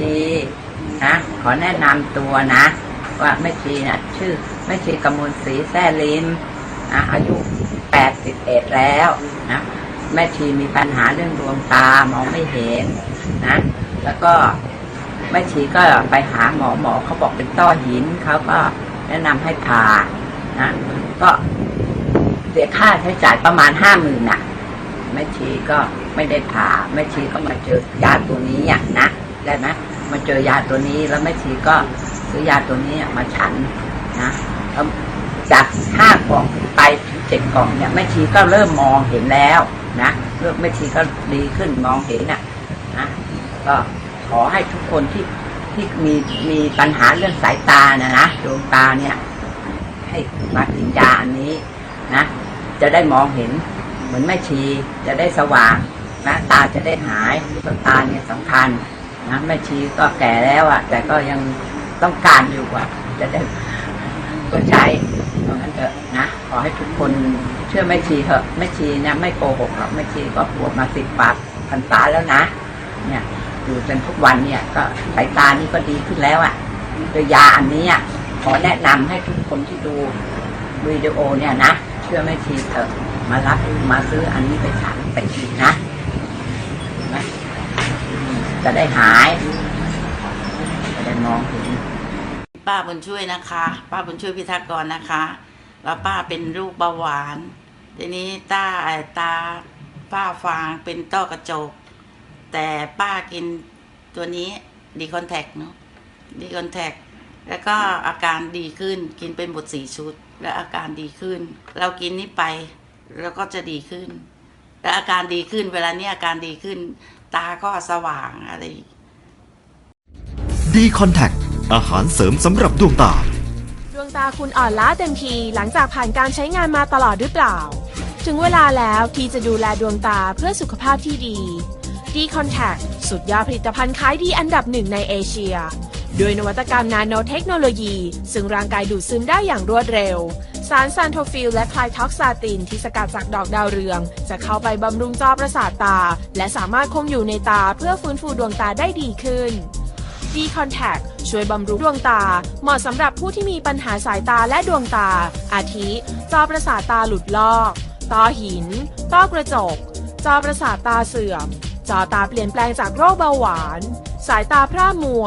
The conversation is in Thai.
ชีนะขอแนะนำตัวนะ ว่าแม่ชีนะชื่อแม่ชีกมลศรีแซ่ลิมนะอายุแปดสิบเอ็ดแล้วนะแม่ชีมีปัญหาเรื่องดวงตามองไม่เห็นนะ แล้วก็แม่ชีก็ไปหาหมอหมอเขาบอกเป็นต้อหินเขาก็แนะนำให้ผ่านะก็เสียค่าใช้จ่ายประมาณห้าหมื่นน่ะแม่ชีก็ไม่ได้ผ่าแม่ชีก็มาเจอยาตัวนี้อะนะได้ไหม มาเจอยาตัวนี้แล้วแม่ชีก็ซื้อยาตัวนี้มาฉันนะแล้วจากห้ากล่องไปถึงเจ็ดกล่องเนี่ยแม่ชีก็เริ่มมองเห็นแล้วนะเริ่มแม่ชีก็ดีขึ้นมองเห็นอะนะก็ขอให้ทุกคนที่ที่มีมีปัญหาเรื่องสายตานะนะดวงตาเนี่ย ให้มากินยาอันนี้นะจะได้มองเห็นเหมือนแม่ชีจะได้สว่างนะตาจะได้หายดวงตาเนี่ยสำคัญ นะแม่ชีก็แก่แล้วอะ่ะ แต่ก็ยังต้องการอยู่อะ จะได้ก็ใช้เพราะงั้นเถอะนะขอให้ทุกคนเชื่อแม่ชีเถอะแม่ชีเนี่ยไม่โกหกหรอกแม่ชีก็ปวดมาสิบปากพันตาแล้วนะ เนี่ยอยู่จนทุกวันเนี่ยก็สายตานี่ก็ดีขึ้นแล้วอะ่ะโดยยาอันนี้อะขอแนะนำให้ทุกคนที่ดูวิดีโอเนี่ยนะเชื่อแม่ชีเถอะมารับมาซื้ออันนี้ไปฉันไปฉีดนะนะ จะได้หายจะได้มองเห็นป้าบุญช่วยนะคะ ป้าบุญช่วยพิทักษ์กรนะคะ แล้วป้าเป็นลูกเบาหวาน ทีนี้ตาตาป้าฟางเป็นต้อกระจก แต่ป้ากินตัวนี้ดีคอนแทคเนาะดีคอนแทคแล้วก็อาการดีขึ้นกินเป็นบทสี่ชุด แล้วอาการดีขึ้น เรากินนี้ไปแล้วก็จะดีขึ้น แล้วอาการดีขึ้นเวลานี้อาการดีขึ้น ตาก็สว่างอะไรดีคอนแทคอาหารเสริมสำหรับดวงตา ดวงตาคุณอ่อนล้าเต็มทีหลังจากผ่านการใช้งานมาตลอดหรือเปล่า ถึงเวลาแล้วที่จะดูแลดวงตาเพื่อสุขภาพที่ดี d c o n t a c t สุดยอดผลิตภัณฑ์ขายดีอันดับหนึ่งในเอเชีย ด้วยนวัตกรรมนาโนเทคโนโลยี ซึ่งร่างกายดูดซึมได้อย่างรวดเร็ว สารซานโทฟิลและคลายท็อกซาตินที่สกัดจากดอกดาวเรือง จะเข้าไปบำรุงจอประสาทตา และสามารถคงอยู่ในตาเพื่อฟื้นฟูดวงตาได้ดีขึ้น D Contact ช่วยบำรุงดวงตา เหมาะสำหรับผู้ที่มีปัญหาสายตาและดวงตา อาทิ จอประสาทตาหลุดลอกต้อหิน ต้อกระจก จอประสาทตาเสื่อม จอตาเปลี่ยนแปลงจากโรคเบาหวาน สายตาพร่ามัว